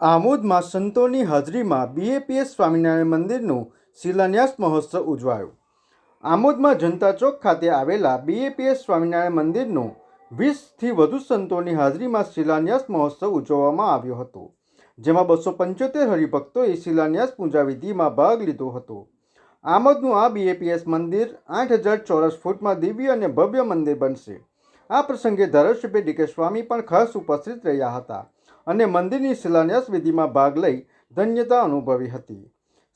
આમોદમાં સંતોની હાજરીમાં બીએપીએસ સ્વામિનારાયણ મંદિરનું શિલાન્યાસ મહોત્સવ ઉજવાયો. આમોદમાં જનતા ચોક ખાતે આવેલા બીએપીએસ સ્વામિનારાયણ મંદિરનો વીસથી વધુ સંતોની હાજરીમાં શિલાન્યાસ મહોત્સવ ઉજવવામાં આવ્યો હતો, જેમાં બસો પંચોતેર હરિભક્તોએ શિલાન્યાસ પૂજા વિધિમાં ભાગ લીધો હતો. આમોદનું આ બીએપીએસ મંદિર આઠ હજાર ચોરસ ફૂટમાં દિવ્ય અને ભવ્ય મંદિર બનશે. આ પ્રસંગે ધારાસભ્ય ડીકે સ્વામી પણ ખાસ ઉપસ્થિત રહ્યા હતા. અને મંદિરની શિલાન્યાસ વિધિમાં ભાગ લઈ ધન્યતા અનુભવી હતી.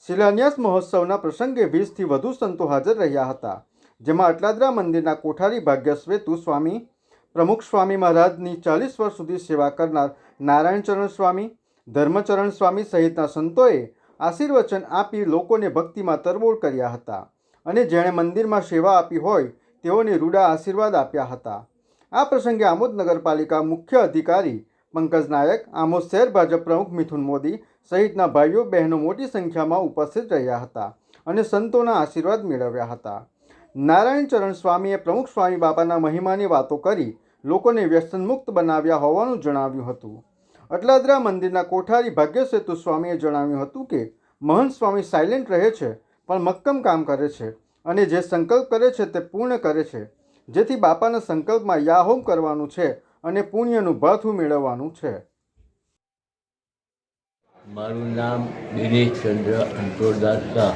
શિલાન્યાસ મહોત્સવના પ્રસંગે વીસથી વધુ સંતો હાજર રહ્યા હતા, જેમાં અટલાદરા મંદિરના કોઠારી ભાગ્યશ્વેતુ સ્વામી, પ્રમુખ સ્વામી મહારાજની ચાલીસ વર્ષ સુધી સેવા કરનાર નારાયણચરણ સ્વામી, ધર્મચરણ સ્વામી સહિતના સંતોએ આશીર્વચન આપી લોકોને ભક્તિમાં તરબોળ કર્યા હતા અને જેણે મંદિરમાં સેવા આપી હોય તેઓને રૂડા આશીર્વાદ આપ્યા હતા. આ પ્રસંગે આમોદ નગરપાલિકા મુખ્ય અધિકારી પંકજ નાયક, આમોદ શહેર ભાજપ પ્રમુખ મિથુન મોદી સહિતના ભાઈઓ, બહેનો મોટી સંખ્યામાં ઉપસ્થિત રહ્યા હતા અને સંતોના આશીર્વાદ મેળવ્યા હતા. નારાયણ ચરણ સ્વામીએ પ્રમુખ સ્વામી બાબાના મહિમાની વાતો કરી લોકોને વ્યસનમુક્ત બનાવ્યા હોવાનું જણાવ્યું હતું. અટલાદરા મંદિરના કોઠારી ભાગ્યસેતુ સ્વામીએ જણાવ્યું હતું કે, મહંત સ્વામી સાયલેન્ટ રહે છે, પણ મક્કમ કામ કરે છે અને જે સંકલ્પ કરે છે તે પૂર્ણ કરે છે, જેથી બાપાના સંકલ્પમાં યાહોમ કરવાનું છે અને પુણ્યનું ભાથું મેળવવાનું છે. મારું નામ દિનેશ ચંદ્ર અંતોરદાસ શાહ.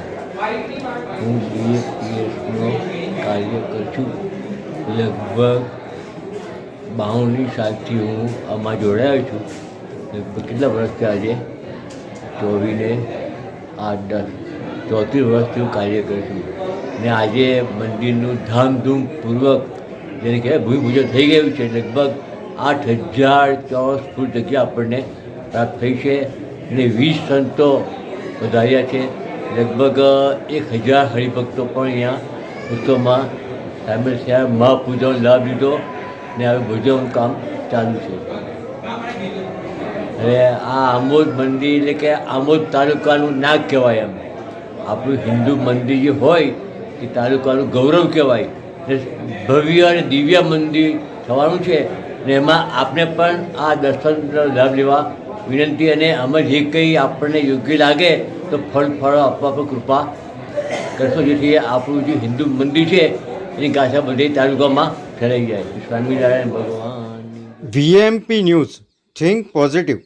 હું બીએસપીએસનો કાર્યકર છું. લગભગ બાવનની સાલથી હું આમાં જોડાયો છું. લગભગ કેટલા વર્ષથી આજે ચોવીને આઠ દસ. ચોત્રીસ વર્ષથી હું કાર્યકર છું. ને આજે મંદિરનું ધામધૂમપૂર્વક, જેને કહેવાય ભૂમિપૂજન થઈ ગયું છે, લગભગ આઠ હજાર ચોરસ ફૂટ જગ્યા આપણને પ્રાપ્ત થઈ છે અને વીસ સંતો વધાર્યા છે. લગભગ એક હજાર હરિભક્તો પણ અહીંયા ઉત્સવમાં સામેલ થયા મહાપૂજાનો લાભ લીધો ને હવે ભોજનનું કામ ચાલુ છે. હવે આ આમોદ મંદિર એટલે કે આમોદ તાલુકાનું નાગ કહેવાય એમ. આપણું હિન્દુ મંદિર જે હોય, એ તાલુકાનું ગૌરવ કહેવાય. ભવ્ય અને દિવ્ય મંદિર થવાનું છે. ને એમાં આપણે પણ આ દર્શનનો લાભ લેવા વિનંતી અને અમે જે કંઈ આપણને યોગ્ય લાગે તો ફળ ફળ આપવા પર કૃપા કરશો, જેથી આપણું જે હિન્દુ મંદિર છે, એની ગાથા બધી તાલુકામાં ફેલાઈ જાય. સ્વામિનારાયણ ભગવાન. VMP news, think positive.